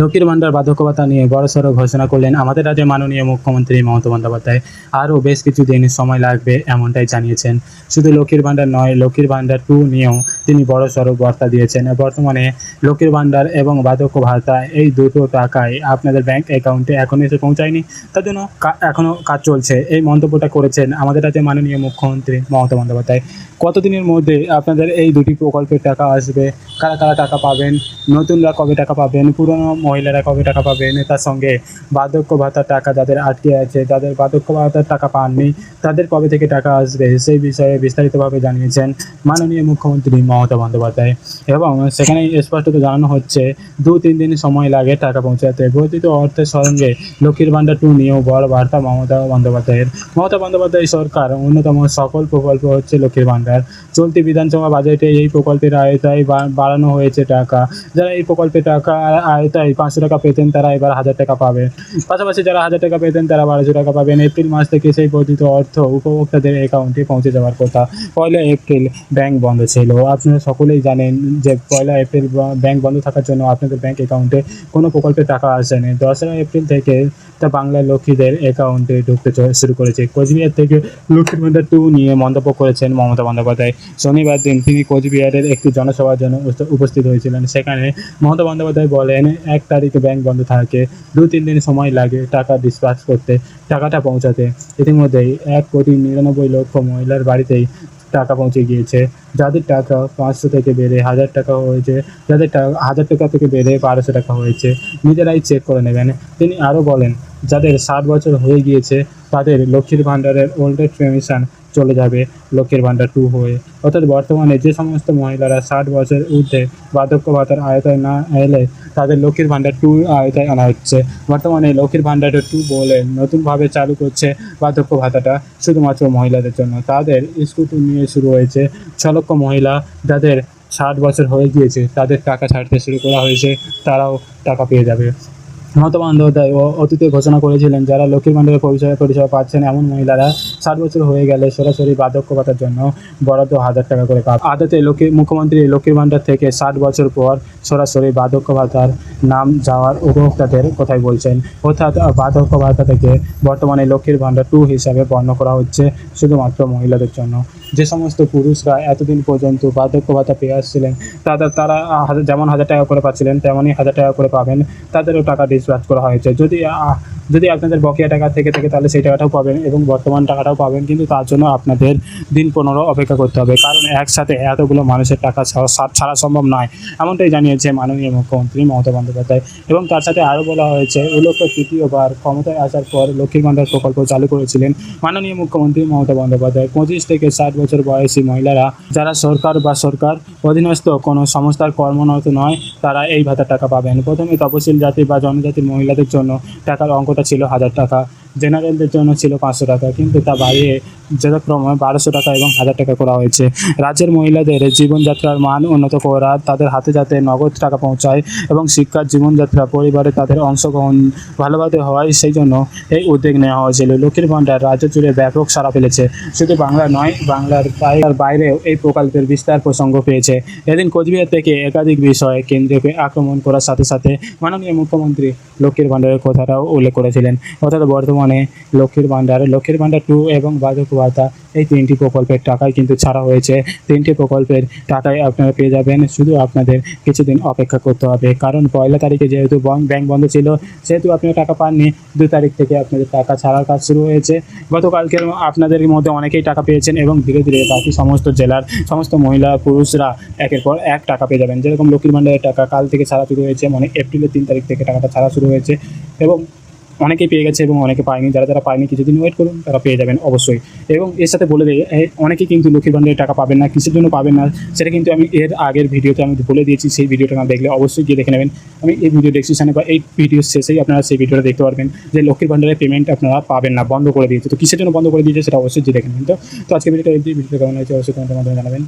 লক্ষ্মীর ভান্ডার বাধ্যকতা নিয়ে বড়সড় ঘোষণা করলেন আমাদের রাজ্যের মাননীয় মুখ্যমন্ত্রী মমতা বন্দ্যোপাধ্যায়। আরও বেশ কিছু দিন সময় লাগবে এমনটাই জানিয়েছেন। শুধু লক্ষ্মীর ভান্ডার নয়, লক্ষ্মীর ভান্ডার টু নিয়েও তিনি বড় বড়সড় বার্তা দিয়েছেন। বর্তমানে লক্ষ্মীর ভান্ডার এবং বার্ধক্য ভাতা এই দুটো টাকায় আপনাদের ব্যাংক অ্যাকাউন্টে এখনও এসে পৌঁছায়নি। তার জন্য এখনও কাজ চলছে। এই মন্তব্যটা করেছেন আমাদের রাজ্যের মাননীয় মুখ্যমন্ত্রী মমতা বন্দ্যোপাধ্যায়। কতদিনের মধ্যে আপনাদের এই দুটি প্রকল্পের টাকা আসবে? কারা কারা টাকা পাবেন? নতুনরা কবে টাকা পাবেন? পুরনো মহিলারা কবে টাকা পাবেন? তার সঙ্গে বার্ধক্য ভাতার টাকা যাদের আটকে আছে, যাদের বার্ধক্য ভাতার টাকা পাননি, তাদের কবে থেকে টাকা আসবে? সেই বিষয়ে বিস্তারিতভাবে জানিয়েছেন মাননীয় মুখ্যমন্ত্রী মমতা বন্দ্যোপাধ্যায়। এবং সেখানে স্পষ্টত জানানো হচ্ছে দু তিন দিন সময় লাগে টাকা পৌঁছাতে। বর্ধিত অর্থের সঙ্গে লক্ষ্মীর ভাণ্ডার টু নিয়েও বড় বার্তা মমতা বন্দ্যোপাধ্যায়ের। মমতা বন্দ্যোপাধ্যায় সরকার অন্যতম সকল প্রকল্প হচ্ছে লক্ষ্মীর ভাণ্ডার। চলতি বিধানসভা বাজেটে এই প্রকল্পের আয়তায় বাড়ানো হয়েছে টাকা। যারা এই প্রকল্পের টাকা আয়তায় পাঁচশো টাকা পেতেন, তারা এবার হাজার টাকা পাবে। পাশাপাশি যারা হাজার টাকা পেতেন, তারা বারোশো টাকা পাবেন। এপ্রিল মাস থেকে সেই বর্ধিত অর্থ উপভোক্তাদের অ্যাকাউন্টে পৌঁছে যাওয়ার কথা। পয়লা এপ্রিল ব্যাংক বন্ধ ছিল। আপনারা সকলেই জানেন যে পয়লা এপ্রিল ব্যাংক বন্ধ থাকার জন্য আপনাদের ব্যাংক অ্যাকাউন্টে কোনো প্রকল্পের টাকা আসেনি দশরা এপ্রিল থেকে তা বাংলার লক্ষ্মীদের অ্যাকাউন্টে ঢুকতে শুরু করেছে। কোচবিহার থেকে লক্ষ্মীর ভান্ডার টু নিয়ে মন্তব্য করেছেন মমতা বন্দ্যোপাধ্যায়। শনিবার দিন তিনি কোচবিহারের একটি জনসভার জন্য উপস্থিত হয়েছিলেন। সেখানে মমতা বন্দ্যোপাধ্যায় বলেন, এক তারিখে ব্যাংক বন্ধ থাকে দু তিন দিন সময় লাগে টাকা ডিসপার্স করতে, টাকাটা পৌঁছাতে। ইতিমধ্যেই এক কোটি নিরানব্বই লক্ষ মহিলার বাড়িতেই টাকা পৌঁছে গিয়েছে। যাদের টাকা পাঁচশো থেকে বেড়ে হাজার টাকা হয়েছে, যাদের টাকা হাজার টাকা থেকে বেড়ে বারোশো টাকা হয়েছে, নিজেরাই চেক করে নেবেন। তিনি আরও বলেন যাদের ষাট বছর হয়ে গিয়েছে, তাদের লক্ষ্মীর ভাণ্ডারের ওল্ড এজ চলে যাবে লক্ষ্মীর ভাণ্ডার টু হয়ে। অর্থাৎ বর্তমানে যে সমস্ত মহিলারা ষাট বছর ঊর্ধ্বে বার্ধক্য ভাতার আয়তায় না এলে, তাদের লক্ষ্মীর ভাণ্ডার টু আয়তায় আনা হচ্ছে। বর্তমানে লক্ষ্মীর ভাণ্ডার টু বলে নতুনভাবে চালু করছে বার্ধক্য ভাতাটা শুধুমাত্র মহিলাদের জন্য। তাদের স্কুটি নিয়ে শুরু হয়েছে ছ লক্ষ মহিলা যাদের ষাট বছর হয়ে গিয়েছে, তাদের টাকা ছাড়তে শুরু করা হয়েছে, তারাও টাকা পেয়ে যাবে। মমতা বন্দ্যোপাধ্যায় অতীতে ঘোষণা করেছিলেন যারা লক্ষ্মীর ভাণ্ডারের পরিষেবা পরিষেবা পাচ্ছেন এমন মহিলারা ষাট বছর হয়ে গেলে সরাসরি বার্ধক্য ভাতার জন্য বরাদ্দ হাজার টাকা করে পাবে। আদতে লক্ষ্মী, মুখ্যমন্ত্রী লক্ষ্মীর ভাণ্ডার থেকে ষাট বছর পর সরাসরি বার্ধক্য ভাতার নাম যাওয়ার উপভোক্তাদের কথাই বলছেন। অর্থাৎ বার্ধক্য ভাতা থেকে বর্তমানে লক্ষ্মীর ভাণ্ডার টু হিসাবে বর্ণ করা হচ্ছে শুধুমাত্র মহিলাদের জন্য। যে সমস্ত পুরুষরা এতদিন পর্যন্ত বার্ধক্য ভাতা পেয়ে আসছিলেন, তাদের, তারা যেমন হাজার টাকা করে পাচ্ছিলেন, তেমনই হাজার টাকা করে পাবেন। তাদেরও টাকা ডিসবার্স করা হয়েছে। যদি যদি আপনাদের বকেয়া টাকা থেকে থাকে তাহলে সেই টাকাটাও পাবেন এবং বর্তমান টাকাটাও পাবেন। কিন্তু তার জন্য আপনাদের দিন পনেরো অপেক্ষা করতে হবে। কারণ একসাথে এতগুলো মানুষের টাকা ছাড়া সম্ভব নয়। এমনটাই জানিয়েছে মাননীয় মুখ্যমন্ত্রী মমতা বন্দ্যোপাধ্যায়। এবং তার সাথে আরও বলা হয়েছে, উল্লেখ্য তৃতীয়বার ক্ষমতায় আসার পর লক্ষ্মীর ভাণ্ডার প্রকল্প চালু করেছিলেন মাননীয় মুখ্যমন্ত্রী মমতা বন্দ্যোপাধ্যায়। পঁচিশ থেকে ষাট বছর বয়সী মহিলারা, যারা সরকার বা সরকার অধীনস্থ কোনো সংস্থার কর্মরত নয়, তারা এই ভাতার টাকা পাবেন। প্রথমে তপশিল জাতি বা জনজাতির মহিলাদের জন্য টাকার অঙ্কটা ছিল হাজার টাকা। জেনারেলদের জন্য ছিল পাঁচশো টাকা, কিন্তু তা বাড়িয়ে যথাক্রমে বারোশো টাকা এবং হাজার টাকা করা হয়েছে। রাজ্যের মহিলাদের জীবনযাত্রার মান উন্নত করা, তাদের হাতে যাতে নগদ টাকা পৌঁছায় এবং শিক্ষার জীবনযাত্রা, পরিবারে তাদের অংশগ্রহণ ভালোভাবে হয়, সেই জন্য এই উদ্যোগ নেওয়া হয়েছিল। লক্ষ্মীর ভাণ্ডার রাজ্য জুড়ে ব্যাপক সাড়া ফেলেছে। শুধু বাংলা নয়, বাংলার বাইরের বাইরেও এই প্রকল্পের বিস্তার প্রসঙ্গ পেয়েছে। এদিন কোচবিহার থেকে একাধিক বিষয়ে কেন্দ্রকে আক্রমণ করার সাথে সাথে মাননীয় মুখ্যমন্ত্রী লক্ষ্মীর ভাণ্ডারের কথাটাও উল্লেখ করেছিলেন। অর্থাৎ বর্তমানে লক্ষ্মীর ভাণ্ডার লক্ষ্মীর ভাণ্ডার টু এবং বার্ধক্য ভাতা এই তিনটি প্রকল্পের টাকাই কিন্তু ছাড়া হয়েছে। তিনটি প্রকল্পের টাকাই আপনারা পেয়ে যাবেন, শুধু আপনাদের কিছুদিন অপেক্ষা করতে হবে। কারণ পয়লা তারিখে যেহেতু ব্যাংক বন্ধ ছিল, সেহেতু আপনারা টাকা পাননি। দু তারিখ থেকে আপনাদের টাকা ছাড়ার কাজ শুরু হয়েছে। গতকালকে আপনাদের মধ্যে অনেকেই টাকা পেয়েছেন এবং ধীরে ধীরে বাকি সমস্ত জেলার সমস্ত মহিলা, পুরুষরা একের পর এক টাকা পেয়ে যাবেন। যেরকম লক্ষ্মীর ভাণ্ডারের টাকা কাল থেকে ছাড়া শুরু হয়েছে মানে এপ্রিলের তিন তারিখ থেকে টাকাটা ছাড়া শুরু হয়েছে এবং অনেকেই পেয়ে গেছে এবং অনেকে পায়নি। যারা যারা পায়নি কিছুদিন ওয়েট করুন তারা পেয়ে যাবেন অবশ্যই। এবং এর সাথে বলে এ, অনেকেই কিন্তু লক্ষ্মীর ভাণ্ডারের টাকা পাবেন না কিসের জন্য পাবেন না সেটা কিন্তু আমি এর আগের ভিডিওতে আমি বলে দিয়েছি সেই ভিডিওটা না দেখলে অবশ্যই গিয়ে দেখে নেবেন। আমি এই ভিডিও ডেসক্রিপশনে বা এই ভিডিওর শেষেই আপনারা সেই ভিডিওটা দেখতে পারবেন যে লক্ষ্মীর ভাণ্ডারের পেমেন্ট আপনারা পাবেন না বন্ধ করে দিয়েছে। তো কিসের জন্য বন্ধ করে দিয়েছে সেটা অবশ্যই গিয়ে দেখে নেবেন। তো আজকে ভিডিওটা এই ভিডিওটা কেমন হয়েছে অবশ্যই তোমাদের মাধ্যমে জানাবেন।